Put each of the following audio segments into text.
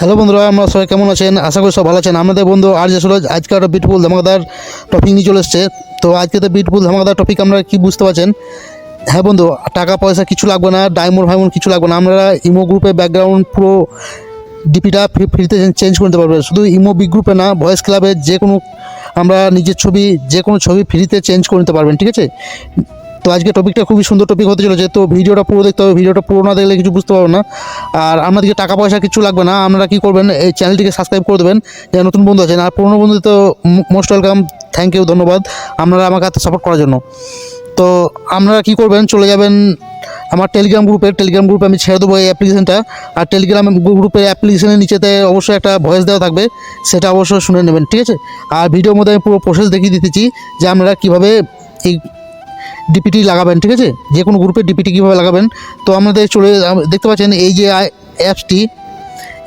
Hello বন্ধুরা, আমরা সবাই কেমন আছেন? আশা করি সব ভালো আছেন। আমাদের বন্ধু আর যে সুরজ আজকে একটা বিটফুল ধামাকাদার টপিক নিয়ে চলে এসছে। তো আজকে তো বিটফুল ধামাকাদার টপিক আমরা কি বুঝতে পারছেন? হ্যাঁ বন্ধু, টাকা পয়সা কিছু লাগবে না ডায়মন্ড ফাইমন্ড কিছু লাগবে না। আমরা ইমো গ্রুপে ব্যাকগ্রাউন্ড পুরো ডিপিটা ফ্রিতে চেঞ্জ করতে পারবে। শুধু ইমো বিগ গ্রুপে না ভয়েস ক্লাবে যে কোনো, আমরা নিজের ছবি যে কোনো ছবি ফ্রিতে চেঞ্জ করে নিতে পারবেন, ঠিক আছে? তো আজকে টপিকটা খুবই সুন্দর টপিক হতে চলেছে। তো ভিডিওটা পুরো দেখতে হবে, ভিডিওটা পুরো না দেখলে কিছু বুঝতে পারব না। আর আপনাদেরকে টাকা পয়সা কিছু লাগবে না, আপনারা কী করবেন, এই চ্যানেলটিকে সাবস্ক্রাইব করে দেবেন, যারা নতুন বন্ধু আছেন। আর পুরনো বন্ধু তো মোস্ট ওয়েলকাম থ্যাংক ইউ ধন্যবাদ। আপনারা আমাকে হাতে সাপোর্ট করার জন্য। তো আপনারা কী করবেন, চলে যাবেন আমার টেলিগ্রাম গ্রুপে টেলিগ্রাম গ্রুপে আমি ছেড়ে দেবো এই অ্যাপ্লিকেশনটা আর টেলিগ্রাম গ্রুপের অ্যাপ্লিকেশনের নিচেতে অবশ্যই একটা ভয়েস দেওয়া থাকবে, সেটা অবশ্যই শুনে নেবেন, ঠিক আছে? আর ভিডিওর মধ্যে আমি পুরো প্রসেস দেখিয়ে দিতেছি যে আপনারা কীভাবে এই ডিপিটি লাগাবেন, ঠিক আছে? যে কোনো গ্রুপে ডিপিটি কীভাবে লাগাবেন? তো আমাদের চলে দেখতে পাচ্ছেন এই যে অ্যাপসটি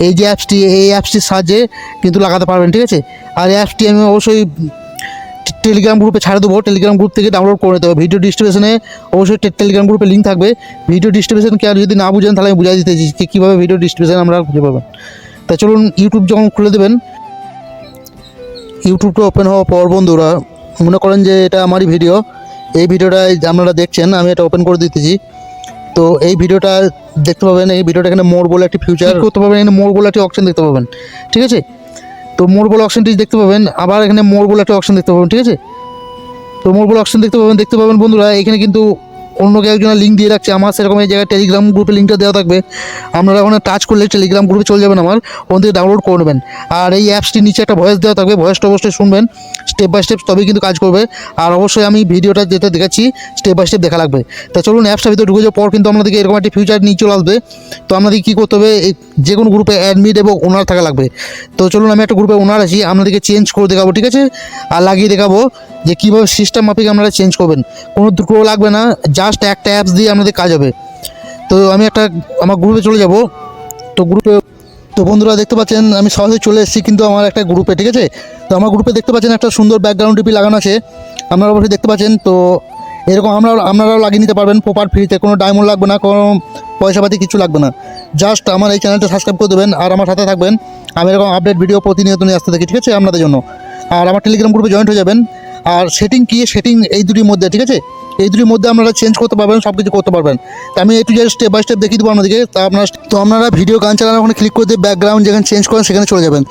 এই যে অ্যাপসটি এই অ্যাপসটির সাহায্যে কিন্তু লাগাতে পারবেন, ঠিক আছে? আর অ্যাপসটি আমি অবশ্যই টেলিগ্রাম গ্রুপে ছাড়ে দেবো। টেলিগ্রাম গ্রুপ থেকে ডাউনলোড করে হবে। ভিডিও ডিস্ট্রিবিউশনে অবশ্যই টেলিগ্রাম গ্রুপে লিঙ্ক থাকবে। ভিডিও ডিস্ট্রিবিউশন কে আর যদি না বুঝেন, তাহলে আমি বুঝাই দিতেছি যে কীভাবে ভিডিও ডিস্ট্রিবিউশন আমরা খুঁজে পাবেন। তা চলুন ইউটিউব যখন খুলে দেবেন ইউটিউবটা ওপেন হওয়ার পর বন্ধুরা, মনে করেন যে এটা আমারই ভিডিও এই ভিডিওটা আপনারা দেখছেন, আমি এটা ওপেন করে দিতেছি। তো এই ভিডিওটা দেখতে পাবেন, এই ভিডিওটা এখানে মোর বলে একটি ফিউচার করতে পারবেন, এখানে মোর বলে একটি অপশন দেখতে পাবেন, ঠিক আছে? তো মোর বলে অপশনটি দেখতে পাবেন, আবার এখানে মোর বলে একটা অপশন দেখতে পাবেন, ঠিক আছে? তো মোর বলে অপশন দেখতে পাবেন দেখতে পাবেন বন্ধুরা, এখানে কিন্তু অন্য কেউ একজনের লিঙ্ক দিয়ে রাখছে, আমার সেরকম এই জায়গায় টেলিগ্রাম গ্রুপে লিঙ্কটা দেওয়া থাকবে। আপনারা ওখানে টাচ করলে টেলিগ্রাম গ্রুপে চলে যাবেন আমার, ওখান থেকে ডাউনলোড করে নেবেন। আর এই অ্যাপসটির নিচে একটা ভয়েস দেওয়া থাকবে ভয়েসটা অবশ্যই শুনবেন। স্টেপ বাই স্টেপ তবেই কিন্তু কাজ করবে। আর অবশ্যই আমি ভিডিওটা যেটা দেখাচ্ছি স্টেপ বাই স্টেপ দেখা লাগবে। তা চলুন অ্যাপসটার ভিতরে ঢুকে যাওয়ার পর কিন্তু আপনাদেরকে এরকম একটি ফিউচার নিয়ে চলে আসবে। তো আপনাদেরকে কী করতে হবে? যে কোনো গ্রুপে অ্যাডমিট এবং ওনার থাকা লাগবে। তো চলুন, আমি একটা গ্রুপে ওনার আছি, আপনাদেরকে চেঞ্জ করে দেখাবো, ঠিক আছে? আর লাগিয়ে দেখাবো যে কীভাবে সিস্টেম মাফিক আপনারা চেঞ্জ করবেন। কোনো দুটো লাগবে না জাস্ট একটা অ্যাপস দিয়ে আপনাদের কাজ হবে। তো আমি একটা, আমার গ্রুপে চলে যাব। তো গ্রুপে তো বন্ধুরা দেখতে পাচ্ছেন, আমি সহজে চলে এসেছি কিন্তু আমার একটা গ্রুপে ঠিক আছে? তো আমার গ্রুপে দেখতে পাচ্ছেন একটা সুন্দর ব্যাকগ্রাউন্ড টিপি লাগানো আছে। আপনারা অবশ্যই দেখতে পাচ্ছেন, তো এরকম আমরা, আপনারাও লাগিয়ে নিতে পারবেন প্রপার ফ্রিতে কোনো ডায়মন্ড লাগবে না, কোনো পয়সাপাতি কিছু লাগবে না। জাস্ট আমার এই চ্যানেলটা সাবস্ক্রাইব করে দেবেন, আর আমার সাথে থাকবেন। আমি এরকম আপডেট ভিডিও প্রতিনিয়ত নিয়ে আসতে থাকি, ঠিক আছে? আপনাদের জন্য। আর আমার টেলিগ্রাম গ্রুপে জয়েন্ট হয়ে যাবেন। আর সেটিং কি? সেটিং এই দুটির মধ্যে, ঠিক আছে? এই দুটির মধ্যে আপনারা চেঞ্জ করতে পারবেন সব কিছু করতে পারবেন। তা আমি একটু জাস্ট স্টেপ বাই স্টেপ দেখিয়ে দেবো আপনাদেরকে। তা আপনারা তো আপনারা ভিডিও গান চালানোর ওখানে ক্লিক করে দিয়ে ব্যাকগ্রাউন্ড যেখানে চেঞ্জ করেন, সেখানে চলে যাবেন।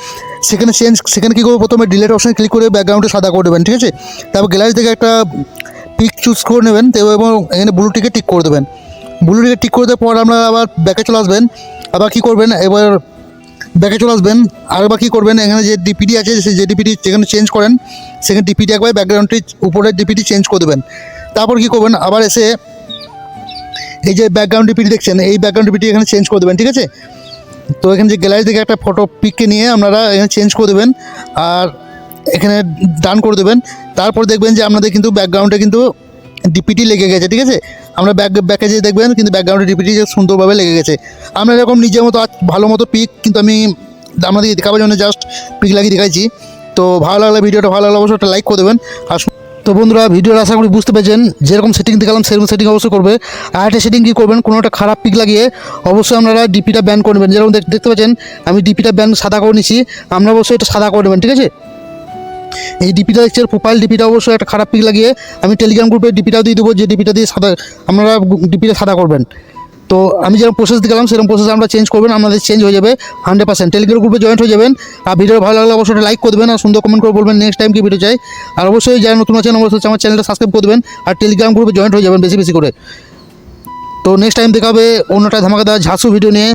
সেখানে চেঞ্জ সেখানে কী করব? প্রথমে ডিলেট অপশানে ক্লিক করে ব্যাকগ্রাউন্ডে সাদা করে দেবেন, ঠিক আছে? তারপর গ্যালারি থেকে একটা পিক চুজ করে নেবেন, তো এবং এখানে ব্লু টিকে করে দেবেন। ব্লু টিকে করে দেওয়ার পর আপনারা আবার ব্যাকে চলে আসবেন। আবার কী করবেন? এবার ব্যাকে চলে আসবেন। আর বা কী করবেন? এখানে যে ডিপিডি আছে, সেই যে ডিপিডি যেখানে চেঞ্জ করেন, সেখানে ডিপিডি একবার ব্যাকগ্রাউন্ডটি উপরের ডিপিডি চেঞ্জ করে দেবেন। তারপর কী করবেন? আবার এসে এই যে ব্যাকগ্রাউন্ড ডিপিডি দেখছেন, এই ব্যাকগ্রাউন্ড ডিপিডি এখানে চেঞ্জ করে দেবেন, ঠিক আছে? তো এখানে যে গ্যালারি থেকে একটা ফটো পিককে নিয়ে আপনারা এখানে চেঞ্জ করে দেবেন, আর এখানে ডান করে দেবেন। তারপর দেখবেন যে আপনাদের কিন্তু ব্যাকগ্রাউন্ডে কিন্তু ডিপিটি লেগে গেছে, ঠিক আছে? আমরা ব্যাক ব্যাকে দেখবেন, কিন্তু ব্যাকগ্রাউন্ডে ডিপিটি সুন্দরভাবে লেগে গেছে। আমরা এরকম নিজের মতো ভালো মতো পিক কিন্তু আমি আমাদের দেখাবার জন্য জাস্ট পিক লাগিয়ে দেখাইছি। তো ভালো লাগলে, ভিডিওটা ভালো লাগলে অবশ্যই একটা লাইক করে দেবেন। আর তো বন্ধুরা, ভিডিওর আশা করি বুঝতে পেরেছেন, যেরকম সেটিং দেখালাম, সেরকম সেটিং অবশ্যই করবে। আর একটা সেটিং কী করবেন, কোনো একটা খারাপ পিক লাগিয়ে অবশ্যই আপনারা ডিপিটা ব্যান করে নেবেন। যেরকম দেখ- দেখতে পাচ্ছেন, আমি ডিপিটা ব্যান সাদা করে নিচ্ছি আপনারা অবশ্যই এটা সাদা করে নেবেন, ঠিক আছে? এই ডিপিটা দেখছেন প্রোফাইল ডিপিটা অবশ্যই একটা খারাপ পিক লাগিয়ে আমি টেলিগ্রাম গ্রুপে ডিপিটাও দিয়ে দেবো, যে ডিপিটা দিয়ে সাদা আপনারা ডিপিটা সাদা করবেন। তো আমি যেরকম প্রসেস দিলাম সেরকম প্রসেস আমরা চেঞ্জ করবেন, আমাদের চেঞ্জ হয়ে যাবে হান্ড্রেড পার্সেন্ট টেলিগ্রাম গ্রুপে জয়েন্ট হয়ে যাবেন। আর ভিডিও ভালো লাগলে অবশ্যই লাইক করে দেবেন, আর সুন্দর কমেন্ট করে বলবেন নেক্সট টাইম কি ভিডিও চাই। আর অবশ্যই যারা নতুন আছেন, অবশ্যই আমার চ্যানেলটা সাবস্ক্রাইব করে দেবেন, আর টেলিগ্রাম গ্রুপে জয়েন্ট হয়ে যাবেন বেশি বেশি করে। তো নেক্সট টাইম দেখাবে অন্যটা ধামাকাদার ঝাঁসু ভিডিও নিয়ে।